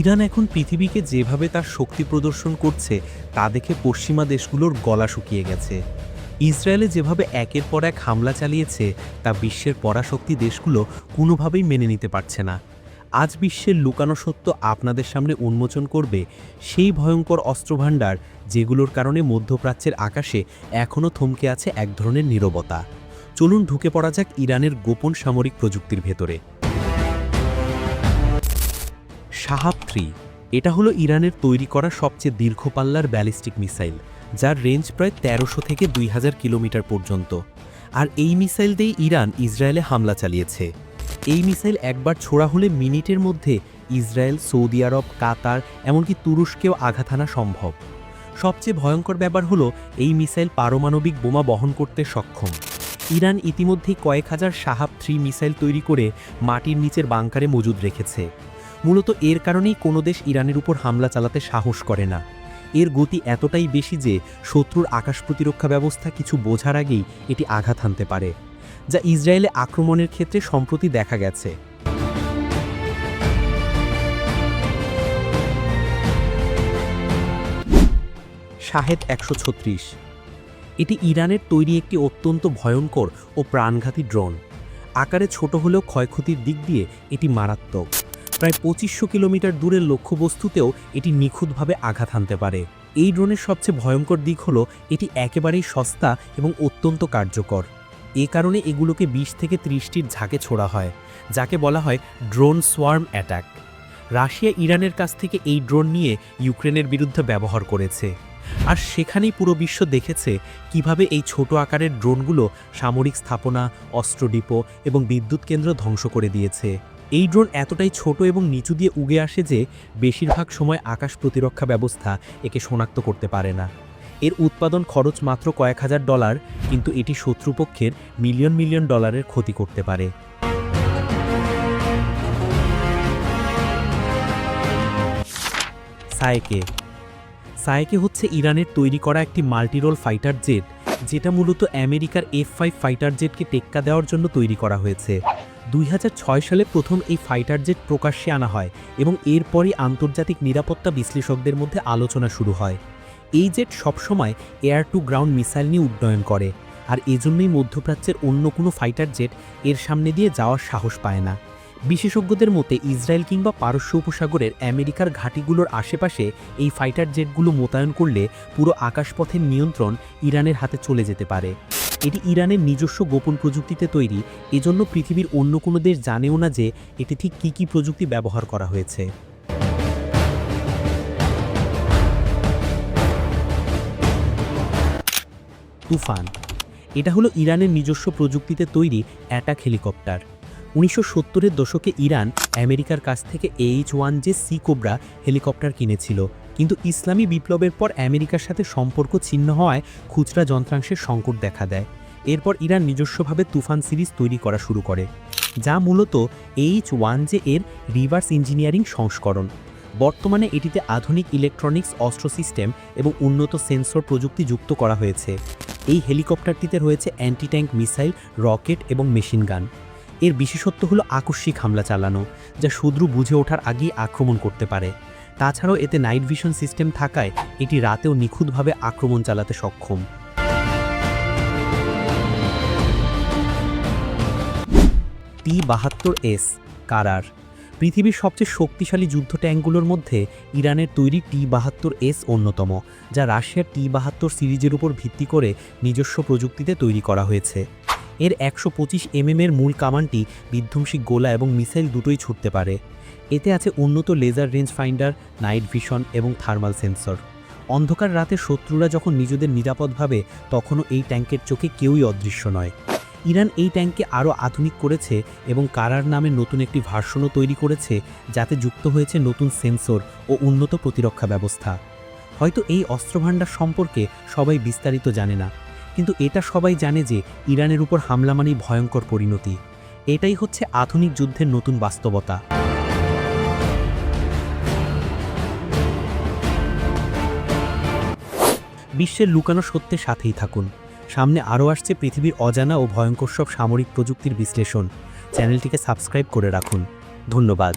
Iran এখন পৃথিবীকে যেভাবে তার শক্তি প্রদর্শন করছে, তা দেখে পশ্চিমা দেশগুলোর গলা শুকিয়ে গেছে। ইসরায়েলে যেভাবে একের পর এক হামলা চালিয়েছে, তা বিশ্বের পরাশক্তি দেশগুলো কোনোভাবেই মেনে নিতে পারছে না। আজ বিশ্বের লুকানো সত্য আপনাদের সামনে উন্মোচন করবে সেই ভয়ঙ্কর অস্ত্রভাণ্ডার, যেগুলোর কারণে মধ্যপ্রাচ্যের আকাশে এখনও থমকে আছে এক ধরনের নীরবতা। চলুন ঢুকে পড়া যাক ইরানের গোপন সামরিক প্রযুক্তির ভেতরে। শাহাব থ্রি এটা হলো ইরানের তৈরি করা সবচেয়ে দীর্ঘ পাল্লার ব্যালিস্টিক মিসাইল, যার রেঞ্জ প্রায় তেরোশো থেকে দুই হাজার কিলোমিটার পর্যন্ত। আর এই মিসাইল দিয়েই ইরান ইসরায়েলে হামলা চালিয়েছে। এই মিসাইল একবার ছোড়া হলে মিনিটের মধ্যে ইসরায়েল, সৌদি আরব, কাতার, এমনকি তুরস্কেও আঘাত আনা সম্ভব। সবচেয়ে ভয়ঙ্কর ব্যাপার হলো এই মিসাইল পারমাণবিক বোমা বহন করতে সক্ষম। ইরান ইতিমধ্যেই কয়েক হাজার সাহাব থ্রি মিসাইল তৈরি করে মাটির নিচের বাংকারে মজুদ রেখেছে। মূলত এর কারণেই কোনো দেশ ইরানের উপর হামলা চালাতে সাহস করে না। এর গতি এতটাই বেশি যে শত্রুর আকাশ প্রতিরক্ষা ব্যবস্থা কিছু বোঝার আগেই এটি আঘাত হানতে পারে, যা ইসরায়েলে আক্রমণের ক্ষেত্রে সম্প্রতি দেখা গেছে। শাহেদ একশো ছত্রিশ। এটি ইরানের তৈরি একটি অত্যন্ত ভয়ঙ্কর ও প্রাণঘাতী ড্রোন। আকারে ছোট হলেও ক্ষয়ক্ষতির দিক দিয়ে এটি মারাত্মক। প্রায় পঁচিশশো কিলোমিটার দূরের লক্ষ্যবস্তুতেও এটি নিখুঁতভাবে আঘাত হানতে পারে। এই ড্রোনের সবচেয়ে ভয়ঙ্কর দিক হলো, এটি একেবারেই সস্তা এবং অত্যন্ত কার্যকর। এ কারণে এগুলোকে বিশ থেকে ত্রিশটির ঝাঁকে ছোড়া হয়, যাকে বলা হয় ড্রোন সোয়ার্ম অ্যাটাক। রাশিয়া ইরানের কাছ থেকে এই ড্রোন নিয়ে ইউক্রেনের বিরুদ্ধে ব্যবহার করেছে। আর সেখানেই পুরো বিশ্ব দেখেছে কীভাবে এই ছোট আকারের ড্রোনগুলো সামরিক স্থাপনা, অস্ত্র ডিপো এবং বিদ্যুৎ কেন্দ্র ধ্বংস করে দিয়েছে। এই ড্রোন এতটাই ছোট এবং নিচু দিয়ে উগে আসে যে বেশিরভাগ সময় আকাশ প্রতিরক্ষা ব্যবস্থা একে শনাক্ত করতে পারে না। এর উৎপাদন খরচ মাত্র কয়েক হাজার ডলার, কিন্তু এটি শত্রুপক্ষের মিলিয়ন মিলিয়ন ডলারের ক্ষতি করতে পারে। সায়েকে। সায়েকে হচ্ছে ইরানের তৈরি করা একটি মাল্টিরোল ফাইটার জেট, যেটা মূলত আমেরিকার এফ ফাইভ ফাইটার জেটকে টেক্কা দেওয়ার জন্য তৈরি করা হয়েছে। দুই হাজার ছয় সালে প্রথম এই ফাইটার জেট প্রকাশ্যে আনা হয় এবং এরপরই আন্তর্জাতিক নিরাপত্তা বিশ্লেষকদের মধ্যে আলোচনা শুরু হয়। এই জেট সবসময় এয়ার টু গ্রাউন্ড মিসাইল নিয়ে উড্ডয়ন করে আর এজন্যই মধ্যপ্রাচ্যের অন্য কোনো ফাইটার জেট এর সামনে দিয়ে যাওয়ার সাহস পায় না। বিশেষজ্ঞদের মতে ইসরায়েল কিংবা পারস্য উপসাগরের আমেরিকার ঘাঁটিগুলোর আশেপাশে এই ফাইটার জেটগুলো মোতায়েন করলে পুরো আকাশপথের নিয়ন্ত্রণ ইরানের হাতে চলে যেতে পারে। এটি ইরানের নিজস্ব গোপন প্রযুক্তিতে তৈরি। এজন্য পৃথিবীর অন্য কোনো দেশ জানেও না যে এটি ঠিক কী কী প্রযুক্তি ব্যবহার করা হয়েছে। তুফান। এটা হলো ইরানের নিজস্ব প্রযুক্তিতে তৈরি অ্যাটাক হেলিকপ্টার। উনিশশো সত্তরের দশকে ইরান আমেরিকার কাছ থেকে H one J C Cobra helicopter কিনেছিল। কিন্তু ইসলামী বিপ্লবের পর আমেরিকার সাথে সম্পর্ক ছিন্ন হওয়ায় খুচরা যন্ত্রাংশের সংকট দেখা দেয়। এরপর ইরান নিজস্বভাবে তুফান সিরিজ তৈরি করা শুরু করে, যা মূলত এইচ ওয়ান জে এর রিভার্স ইঞ্জিনিয়ারিং সংস্করণ। বর্তমানে এটিতে আধুনিক ইলেকট্রনিক্স, অস্ত্র সিস্টেম এবং উন্নত সেন্সর প্রযুক্তি যুক্ত করা হয়েছে। এই হেলিকপ্টারটিতে রয়েছে অ্যান্টি ট্যাঙ্ক মিসাইল, রকেট এবং মেশিন গান। এর বিশেষত্ব হলো আকস্মিক হামলা চালানো, যা শত্রু বুঝে ওঠার আগেই আক্রমণ করতে পারে। তাছাড়াও এতে নাইট ভিশন সিস্টেম থাকায় এটি রাতেও নিখুঁতভাবে আক্রমণ চালাতে সক্ষম। টি বাহাত্তর এস, কারার। পৃথিবীর সবচেয়ে শক্তিশালী যুদ্ধ ট্যাঙ্কগুলোর মধ্যে ইরানের তৈরি টি বাহাত্তর এস অন্যতম, যা রাশিয়ার টি বাহাত্তর সিরিজের উপর ভিত্তি করে নিজস্ব প্রযুক্তিতে তৈরি করা হয়েছে। এর একশো পঁচিশ এমএমের মূল কামানটি বিধ্বংসী গোলা এবং মিসাইল দুটোই ছুটতে পারে। এতে আছে উন্নত laser range finder, night vision এবং থার্মাল সেন্সর। অন্ধকার রাতে শত্রুরা যখন নিজেদের নিরাপদ ভাবে তখনও এই ট্যাঙ্কের চোখে কেউই অদৃশ্য নয়। ইরান এই ট্যাঙ্ককে আরও আধুনিক করেছে এবং কারার নামে নতুন একটি ভার্সনও তৈরি করেছে, যাতে যুক্ত হয়েছে নতুন সেন্সর ও উন্নত প্রতিরক্ষা ব্যবস্থা। হয়তো এই অস্ত্রভাণ্ডার সম্পর্কে সবাই বিস্তারিত জানে না। কিন্তু এটা সবাই জানে যে ইরানের উপর হামলা মানেই ভয়ঙ্কর পরিণতি। এটাই হচ্ছে আধুনিক যুদ্ধের নতুন বাস্তবতা। বিশ্বের লুকানো সত্যের সাথেই থাকুন। সামনে আরও আসছে পৃথিবীর অজানা ও ভয়ঙ্কর সব সামরিক প্রযুক্তির বিশ্লেষণ। চ্যানেলটিকে সাবস্ক্রাইব করে রাখুন। ধন্যবাদ।